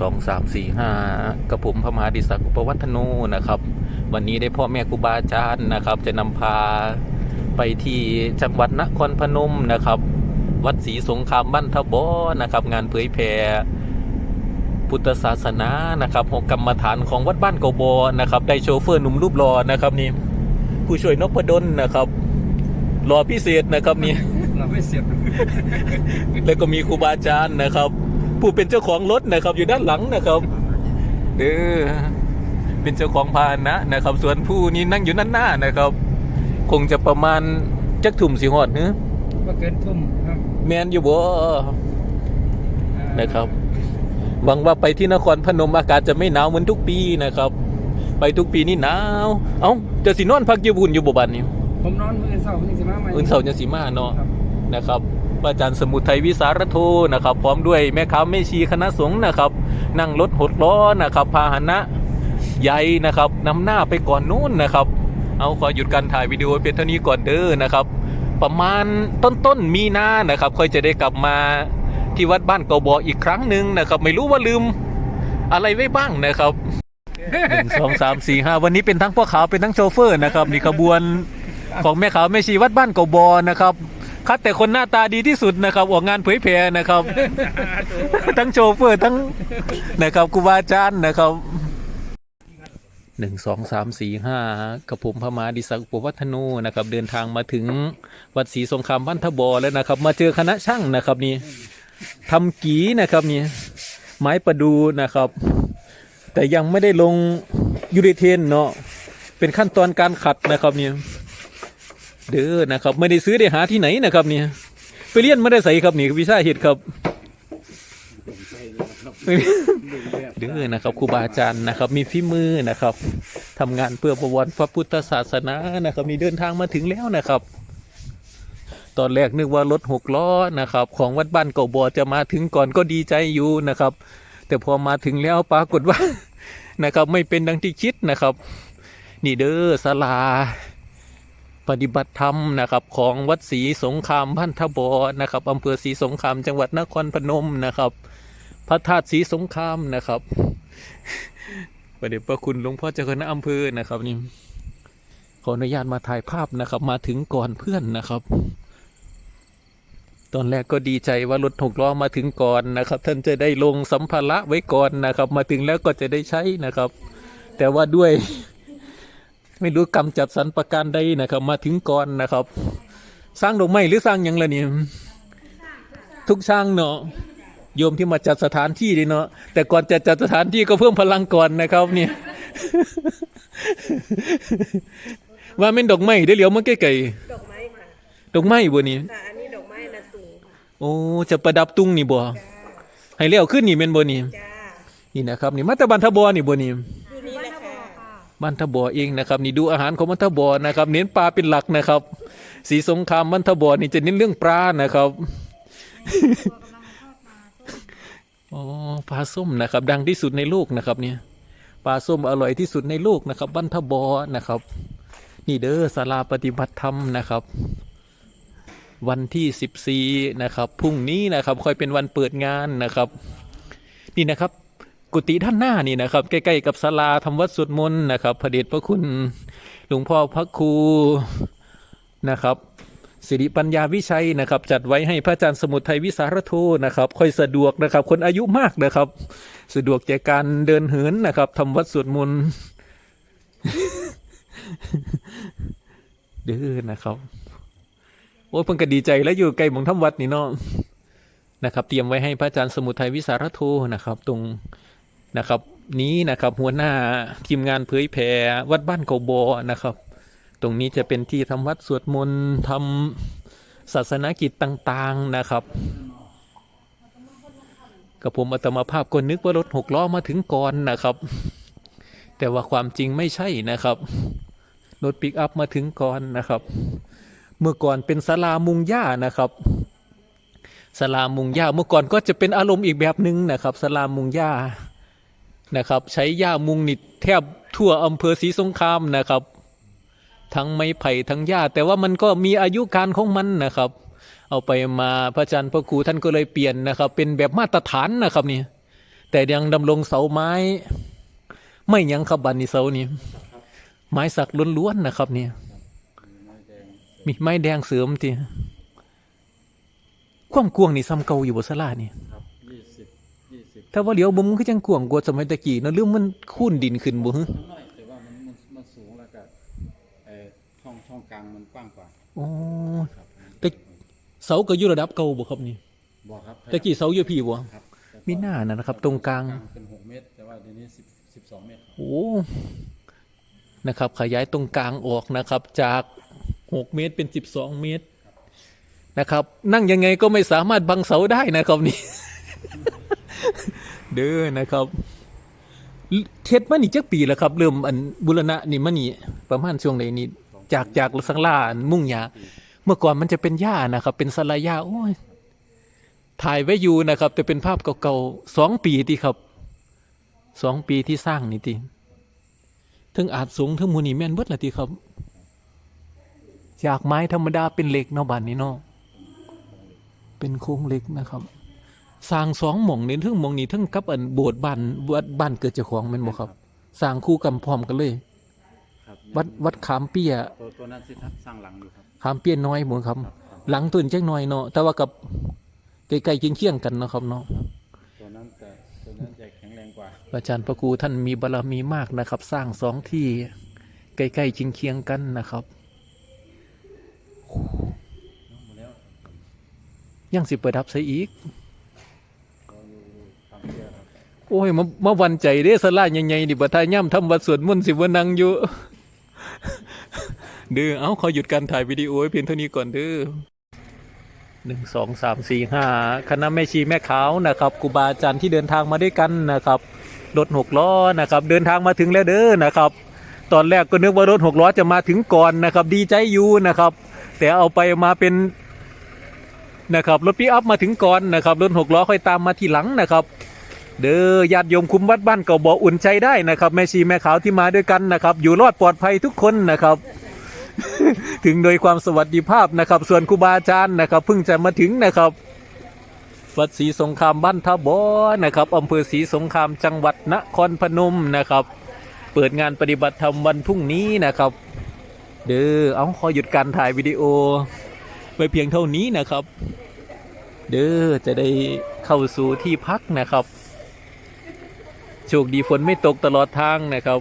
สองสามสี่ห้ากระผมพระมหาดิศักดิ์อุปวัฒโนนะครับ วันนี้ได้พ่อแม่ครูบาอาจารย์นะครับ จะนำพาไปที่จังหวัดนครพนมนะครับ วัดศรีสงครามบ้านทบอนะครับ งานเผยแผ่พุทธศาสนานะครับหกกรรมฐานของวัดบ้านเกาบอนะครับ ได้โชเฟอร์หนุ่มรูปรอนะครับนี่ผู้ช่วยนพดลนะครับรอพิเศษนะครับนี่เราไม่เสียบแล้วก็มีครูบาอาจารย์นะครับ ผู้เป็นเจ้าของรถนะครับ อยู่ด้านหลังนะครับเด้อเป็นเจ้าของพาหนะนะครับ ส่วนผู้นี้นั่งอยู่ด้านหน้านะครับ คงจะประมาณจักถุ่มสีหอดเนื้อว่าเกินทุ่มครับแมนอยู่บ่นะครับหวังว่าไปที่นครพนมอากาศจะไม่หนาวเหมือนทุกปีนะครับ ไปทุกปีนี่หนาว เอ้าจะสินอนพักอยู่บุญอยู่บ่บัดนี้ผมนอนมื้อเช้ามื้อสิมาใหม่ อื่นเสาร์จะสีมาเนาะครับนะครับพระ อาจารย์สมุทัยวิสารโทนะครับ พร้อมด้วยแม่ค้าแม่ชีคณะสงฆ์นะครับ นั่งรถหดล้อนะครับ พาหนะใหญ่นะครับนำหน้าไปก่อนนู้นนะครับ เอาขอหยุดการถ่ายวิดีโอเพียงเท่านี้ก่อนเด้อนะครับ ประมาณต้นต้นๆมีนานะครับ ค่อยจะได้กลับมาที่วัดบ้านเกาบออีกครั้งหนึ่งนะครับ ไม่รู้ว่าลืมอะไรไว้บ้างนะครับหนึ่งสองสามสี่ห้าวันนี้เป็นทั้งพ่อขาวเป็นทั้งโชเฟอร์นะครับนี่ขบวนของแม่ขาวแม่ชีวัดบ้านเกาบอนะครับ คัดแต่คนหน้าตาดีที่สุดนะครับ ออกงานเผยแพร่นะครับ ทั้งโชเฟอร์ทั้งนะครับครูบาอาจารย์นะครับหนึ่งสองสามสี่ห้ากระผมพระมหาดิศักดิ์ปุวัฒนูนะครับ เดินทางมาถึงวัดศรีสงครามบ้านทบอแล้วนะครับ มาเจอคณะช่างนะครับนี่ทำกีนะครับนี่ไม้ประดูนะครับ แต่ยังไม่ได้ลงยูริเทนเนาะเป็นขั้นตอนการขัดนะครับเนี่ย เด้อนะครับไม่ได้ซื้อได้หาที่ไหนนะครับเนี่ยไปเรียนไม่ได้ใส่ครับนี่วิชาเหตุครับเด้อนะครับครูบาอาจารย์นะครับ มีฝีมือนะครับทำงานเพื่อประวัติพระพุทธศาสนานะครับมีเดินทางมาถึงแล้วนะครับ ตอนแรกนึกว่ารถหกล้อนะครับ ของวัดบ้านเก่าบอจะมาถึงก่อนก็ดีใจอยู่นะครับ แต่พอมาถึงแล้วปรากฏว่านะครับ ไม่เป็นดังที่คิดนะครับ นี่เด้อศาลา ปฏิบัติธรรมนะครับของวัดศรีสงครามพันธบอนะครับอำเภอศรีสงครามจังหวัดนครพนมนะครับ พระธาตุศรีสงครามนะครับประเดชพระคุณหลวงพ่อเจ้าคณะอำเภอนะครับนี่ขออนุญาตมาถ่ายภาพนะครับ มาถึงก่อนเพื่อนนะครับ ตอนแรกก็ดีใจว่ารถหกล้อมาถึงก่อนนะครับ ท่านจะได้ลงสัมภาระไว้ก่อนนะครับ มาถึงแล้วก็จะได้ใช้นะครับ แต่ว่าด้วย ไม่รู้กรรมจัดสรรประการใดนะครับ มาถึงก่อนนะครับ สร้างดอกไม้หรือสร้างหยังละเนี่ยทุกช่างเนาะโยมที่มาจัดสถานที่ดีเนาะแต่ก่อนจะจัดสถานที่ก็เพิ่มพลังก่อนนะครับเนี่ยว่าเป็นดอกไม้ได้เหลียวมาใกล้ดอกไม้ค่ะๆดอกไม้บ่นี่แต่อันนี้ดอกไม้ละตูค่ะโอ้จะประดับตุ้งนี่บ่ให้เลี้ยวขึ้นนี่เป็นบ่นี่จ้านี่นะครับนี่มาตะบันทบอนี่บ่นี่ คือนี้แหละค่ะ บ้านทบอเองนะครับนี่ดูอาหารของบ้านทบอนะครับ เน้นปลาเป็นหลักนะครับ สีสงครามบ้านทบอนี่จะเน้นเรื่องปลานะครับอ๋อปลาส้มนะครับ ดังที่สุดในโลกนะครับ เนี่ยปลาส้มอร่อยที่สุดในโลกนะครับบ้านทบอนะครับ นี่เด้อศาลาปฏิบัติธรรมนะครับ วันที่สิบสี่นะครับพรุ่งนี้นะครับค่อยเป็นวันเปิดงานนะครับ นี่นะครับ กุฏิด้านหน้านี่นะครับใกล้ๆกับศาลาทำวัดสวดมนต์นะครับพระเดชพระคุณหลวงพ่อพระครูนะครับสิริปัญญาวิชัยนะครับ จัดไว้ให้พระอาจารย์สมุทัยวิสารโทนะครับ ค่อยสะดวกนะครับ คนอายุมากนะครับ สะดวกแก่การเดินเหินนะครับทำวัดสวดมนต์เด้อนะครับ โอ้เพิ่งก็ดีใจแล้วอยู่ใกล้หมองทำวัดนี่เนาะนะครับ เตรียมไว้ให้พระอาจารย์สมุทัยวิสารโทนะครับ ตรง นะครับ นี้นะครับหัวหน้าทีมงานเผยแผ่วัดบ้านเกาบอนะครับ ตรงนี้จะเป็นที่ทำวัดสวดมนต์ทำศาสนกิจต่างๆนะครับกับผมอัตมาภาพก็นึกว่ารถหกล้อมาถึงก่อนนะครับ แต่ว่าความจริงไม่ใช่นะครับรถปิกอัพมาถึงก่อนนะครับ เมื่อก่อนเป็นศาลามุงหญ้านะครับสลามุงหญ้าเมื่อก่อนก็จะเป็นอารมณ์อีกแบบหนึ่งนะครับสลามุงหญ้า นะครับ ใช้หญ้ามุงนิดแทบทั่วอำเภอศรีสงครามนะครับ ทั้งไม้ไผ่ทั้งหญ้าแต่ว่ามันก็มีอายุการของมันนะครับ เอาไปมาพระอาจารย์พระครูท่านก็เลยเปลี่ยนนะครับ เป็นแบบมาตรฐานนะครับนี่แต่ยังดำรงเสาไม้ ไม่ยังครับบันนี้เสานี้ไม้สักล้วนๆนะครับเนี่ยมีไม้แดงเสริมทีความกวางนี่ซ้ำเก่าอยู่บนสลานี่ครับยี่สิบ ยี่สิบถ้าว่าเดี๋ยวบ่มนคือจังกวางกว่าสมัยตะกี้เนาะหรือมันคูนดินขึ้นบ่ฮึน้อยแต่ว่ามันมันมันสูงแล้วก็เอ่อช่องช่องกลางมันกว้างกว่าอ๋อครับแต่เสาก็อยู่ระดับเก่าบ่ครับนี่บอกครับตะกี้เสาอยู่พี่บ่ครับแต่มีหน้านะนะครับ ตรงกลางเป็นหกเมตรแต่ว่าเดี๋ยวนี้สิบสิบสองเมตรครับโอ้นะครับ ขยายตรงกลางออกนะครับ จาก6เมตรเป็น 12 เมตรนะครับ นั่งยังไงก็ไม่สามารถบังเสาได้นะครับนี่ เด้อนะครับเท็ดมานี่จักปีแล้วครับ เริ่มอันบุรณะนี่มานี่ประมาณช่วงไหนนี่จากจากสังลาอันมุ่งหยาเมื่อก่อนมันจะเป็นหญ้านะครับ เป็นสลายหญ้าโอ้ยถ่ายไว้อยู่นะครับ แต่เป็นภาพเก่าๆสองปีที่ครับสองปีที่สร้างนี่ทีถึงอาจสูงถึงมูนีแม่นเบิดละทีครับ จากไม้ธรรมดาเป็นเหล็กเนาะบ้านนี้เนาะเป็นโครงเหล็กนะครับ สร้างสองหม่องนี่ทึ่งหม่องนี้ทึ่งกับอันโบสถ์บ้านวัดบ้านเกิดเจ้าของแม่นบ่ครับสร้างคู่กันพร้อมกันเลย ครับวัดวัดขามเปี้ยตัวตัวนั้นที่สร้างหลังอยู่ครับขามเปี้ยน้อยหมดครับหลังตุนจักหน่อยเนาะแต่ว่ากับใกล้ๆเคียงๆกันเนาะครับเนาะ ตัวนั้นแต่ตัวนั้นจะแข็งแรงกว่า อาจารย์พระครูท่านมีบารมีมากนะครับ สร้างสองที่ใกล้ๆเคียงๆกันนะครับหมดแล้วยังสิเปิดดับใส่อีก เราอยู่ทางเรือครับ โอ้ยมามาวันใจเด้สลาใหญ่ๆนี่บัทายย่ำทำวัดสวดมนต์สิว่านังอยู่ เด้อเอาขอหยุดการถ่ายวิดีโอเพียงเท่านี้ก่อนเด้อหนึ่งสองสามสี่ห้าคณะแม่ชีแม่ขาวนะครับครูบาอาจารย์ที่เดินทางมาด้วยกันนะครับรถหกล้อนะครับเดินทางมาถึงแล้วเด้อนะครับ ตอนแรกก็นึกว่ารถหกล้อจะมาถึงก่อนนะครับ ดีใจอยู่นะครับ แต่เอาไปมาเป็นนะครับรถปิกอัพมาถึงก่อนนะครับรถหกล้อค่อยตามมาทีหลังนะครับ เด้อญาติโยมคุ้มวัดบ้านเก่าบ่ออุ่นใจได้นะครับ แม่ชีแม่ขาวที่มาด้วยกันนะครับ อยู่รอดปลอดภัยทุกคนนะครับ ถึงโดยความสวัสดิภาพนะครับ ส่วนครูบาอาจารย์นะครับเพิ่งจะมาถึงนะครับวัดศรีสงครามบ้านท่าบอนะครับอำเภอศรีสงครามจังหวัดนครพนมนะครับ เปิดงานปฏิบัติธรรมวันพรุ่งนี้นะครับ เด้อเอาขอหยุดการถ่ายวิดีโอไว้เพียงเท่านี้นะครับ เด้อจะได้เข้าสู่ที่พักนะครับ โชคดีฝนไม่ตกตลอดทางนะครับ